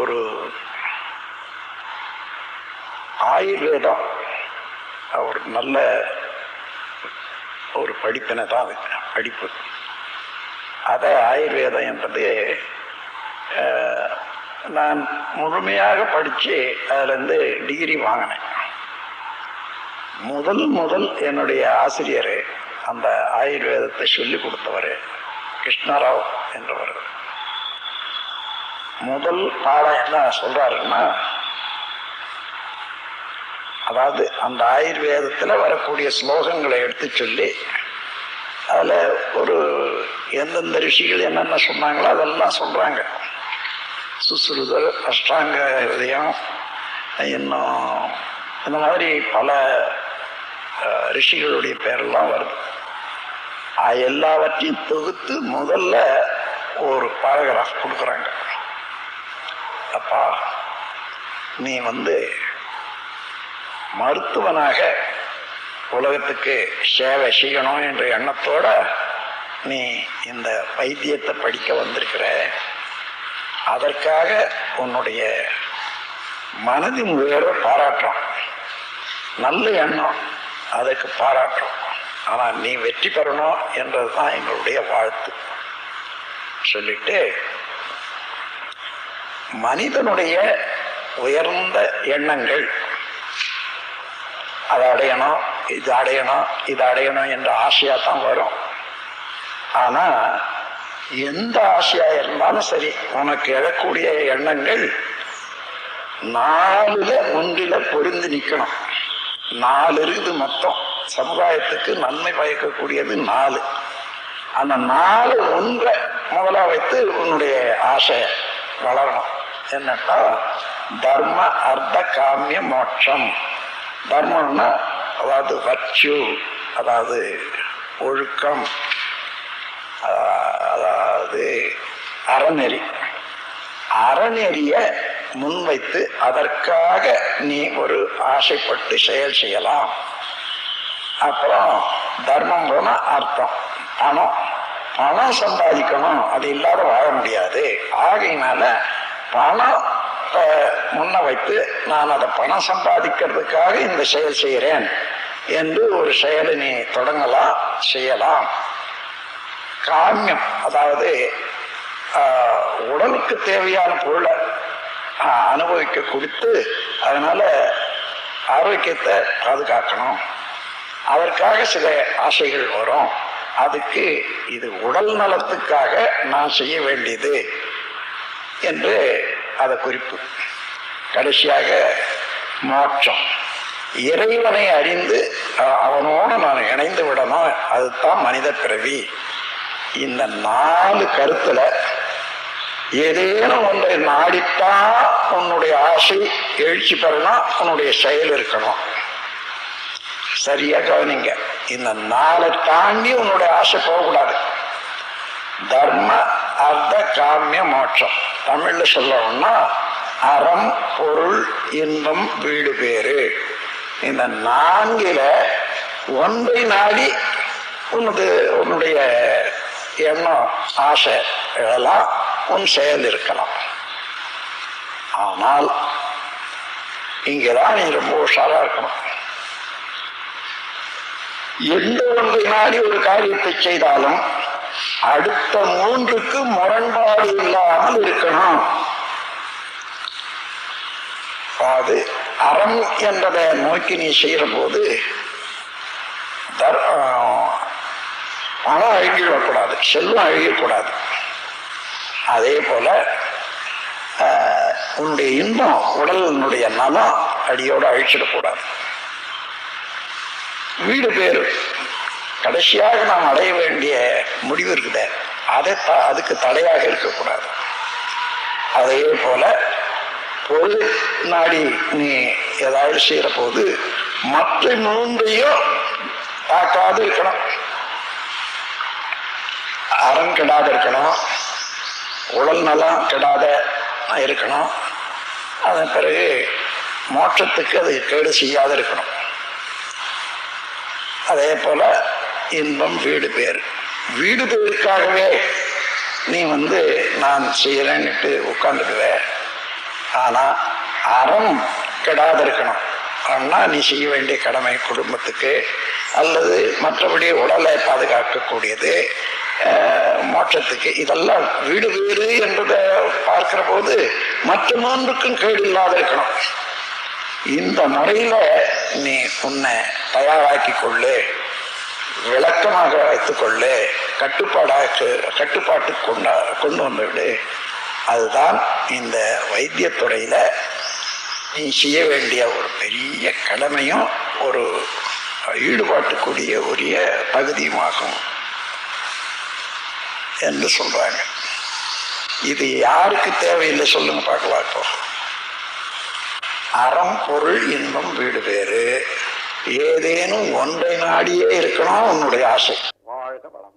ஒரு ஆயுர்வேதம். ஒரு நல்ல ஒரு படிப்பினை தான் அது படிப்பு. அதை ஆயுர்வேதம் என்பது நான் முழுமையாக படித்து அதுலேருந்து டிகிரி வாங்கினேன். முதல் முதல் என்னுடைய ஆசிரியர் அந்த ஆயுர்வேதத்தை சொல்லி கொடுத்தவர் கிருஷ்ணராவ் என்றவர். முதல் பாடம் என்ன சொல்றாருன்னா அதாவது அந்த ஆயுர்வேதத்தில் வரக்கூடிய ஸ்லோகங்களை எடுத்து சொல்லி அதில் ஒரு எந்தெந்த ரிஷிகள் என்னென்ன சொன்னாங்களோ அதெல்லாம் சொல்கிறாங்க சுசுறுதல் அஷ்டாங்க இதயம் இன்னும் இந்த மாதிரி பல ரிஷிகளுடைய பேரெல்லாம் வருது. எல்லாவற்றையும் தொகுத்து முதல்ல ஒரு பாராகிராஃப் கொடுக்குறாங்க. அப்பா நீ வந்து மருத்துவனாக உலகத்துக்கு சேவை செய்யணும் என்ற எண்ணத்தோட நீ இந்த வைத்தியத்தை படிக்க வந்திருக்கிற. அதற்காக உன்னுடைய மனதின் உயர்வை பாராட்டுறோம் நல்ல எண்ணம் அதுக்கு பாராட்டுறோம் ஆனால் நீ வெற்றி பெறணும் என்றது தான் எங்களுடைய வாழ்த்து. சொல்லிட்டு மனிதனுடைய உயர்ந்த எண்ணங்கள். அதை அடையணும் இது அடையணும் இது அடையணும் என்ற ஆசையாக தான் வரும். ஆனால் எந்த ஆசையாக இருந்தாலும் சரி உனக்கு எழக்கூடிய எண்ணங்கள் நாலுல ஒன்றில பொருந்து நிற்கணும் நாலு இருக்குது மொத்தம். சமுதாயத்துக்கு நன்மை பயக்கக்கூடியது நாலு. அந்த நாலு ஒன்றை முதலா வைத்து உன்னுடைய ஆசை வளரணும். என்னன்னா தர்ம அர்த்த காமிய மோட்சம். தர்மம்னா அதாவது வர்ச்சு அதாவது ஒழுக்கம் அதாவது அறநெறி. அறநெறிய முன்வைத்து அதற்காக நீ ஒரு ஆசைப்பட்டு செயல் செய்யலாம். அப்புறம் தர்மம்னா அர்த்தம். பணம். பணம் சம்பாதிக்கணும். அது இல்லாத வாழ முடியாது. ஆகையினால பணம் முன்ன வைத்து நான் அதை பணம் சம்பாதிக்கிறதுக்காக இந்த செயல் செய்கிறேன் என்று ஒரு செயலை நீ தொடங்கலாம் செய்யலாம். காமியம் அதாவது உடலுக்கு தேவையான பொருளை அனுபவிக்க கொடுத்து அதனால ஆரோக்கியத்தை பாதுகாக்கணும். அதற்காக சில ஆசைகள் வரும். அதுக்கு இது உடல் நலத்துக்காக நான் செய்ய வேண்டியது. என்று அதை குறிப்பு. கடைசியாக மோட்சம் இறைவனை அறிந்து அவனோடு நான் இணைந்து விடணும் அதுதான் மனித பிறவி. இந்த நாலு கருத்துல ஏதேனும் ஒன்றை நாடித்தான் உன்னுடைய ஆசை எழுச்சி பெறணும் உன்னுடைய செயல் இருக்கணும். சரியா கவனிங்க. இந்த நாளை தாண்டி உன்னுடைய ஆசை போகக்கூடாது. தர்ம அர்த்த காமிய மோட்சம் தமிழ்ல சொல்லணும்னா அறம் பொருள் இன்பம் வீடு பேரு இந்த நான்கில ஒன்றை நாடி உனது உன்னுடைய எண்ணம் ஆசை இதெல்லாம் உன் செயல் இருக்கலாம் ஆனால் இங்கதான் நீ ரொம்ப உஷாரா இருக்கணும். எந்த ஒன்றை நாடி ஒரு காரியத்தை செய்தாலும் அடுத்த மூன்றுக்கு முரண்பாடு இல்லாமல் இருக்கணும். அது அறம் என்பதை நோக்கி நீ செய்யற போது தர்- ஆஹ், பணம் அழுகிடக்கூடாது செல்வம் அழுகக்கூடாது. அதே போல ஆஹ், உன்னுடைய இன்பம் உடலினுடைய நலம் அடியோடு அழிச்சிடக்கூடாது. வீடு பேரு. கடைசியாக நாம் அடைய வேண்டிய முடிவு இருக்குது. அதை த- அதுக்கு தடையாக இருக்கக்கூடாது. அதே போல பொருள் நாடி நீ ஏதாவது செய்கிற போது மற்ற மூன்றையும் தாக்காது இருக்கணும். அறம் கெடாத இருக்கணும். உடல் நலம் கெடாத இருக்கணும். அதன் பிறகு மாற்றத்துக்கு அது கேடு செய்யாத இருக்கணும். அதே போல இன்பம் வீடு பேர். வீடு பேருக்காகவே நீ வந்து நான் செய்யறேன்னுட்டு உட்காந்துக்குவ ஆனா அறம் கெடாது இருக்கணும். ஆனால் நீ செய்ய வேண்டிய கடமை குடும்பத்துக்கு அல்லது மற்றபடி உடலை பாதுகாக்கக்கூடியது மோட்சத்துக்கு. இதெல்லாம் வீடு வீடு என்றதை பார்க்கிற போது மற்ற மூன்றுக்கும் கேடு இல்லாத இருக்கணும். இந்த முறையில நீ உன்னை தயாராக்கி கொள்ளு. விளக்கமாக வைத்துக்கொள்ளு கட்டுப்பாடாக கட்டுப்பாட்டு கொண்டா கொண்டு வந்துவிடு. அதுதான் இந்த வைத்தியத்துறையில் நீ செய்ய வேண்டிய ஒரு பெரிய கடமையும் ஒரு ஈடுபாட்டுக்குரிய உரிய பகுதியுமாகும் என்று சொல்கிறாங்க இது யாருக்கு தேவையில்லை சொல்லுங்க பார்க்கலாம் இப்போ. அறம் பொருள் இன்பம் வீடு வேறு. ஏதேனும் ஒன்றை நாடியே இருக்கணும் உன்னுடைய ஆசை. வாழ்க வளம்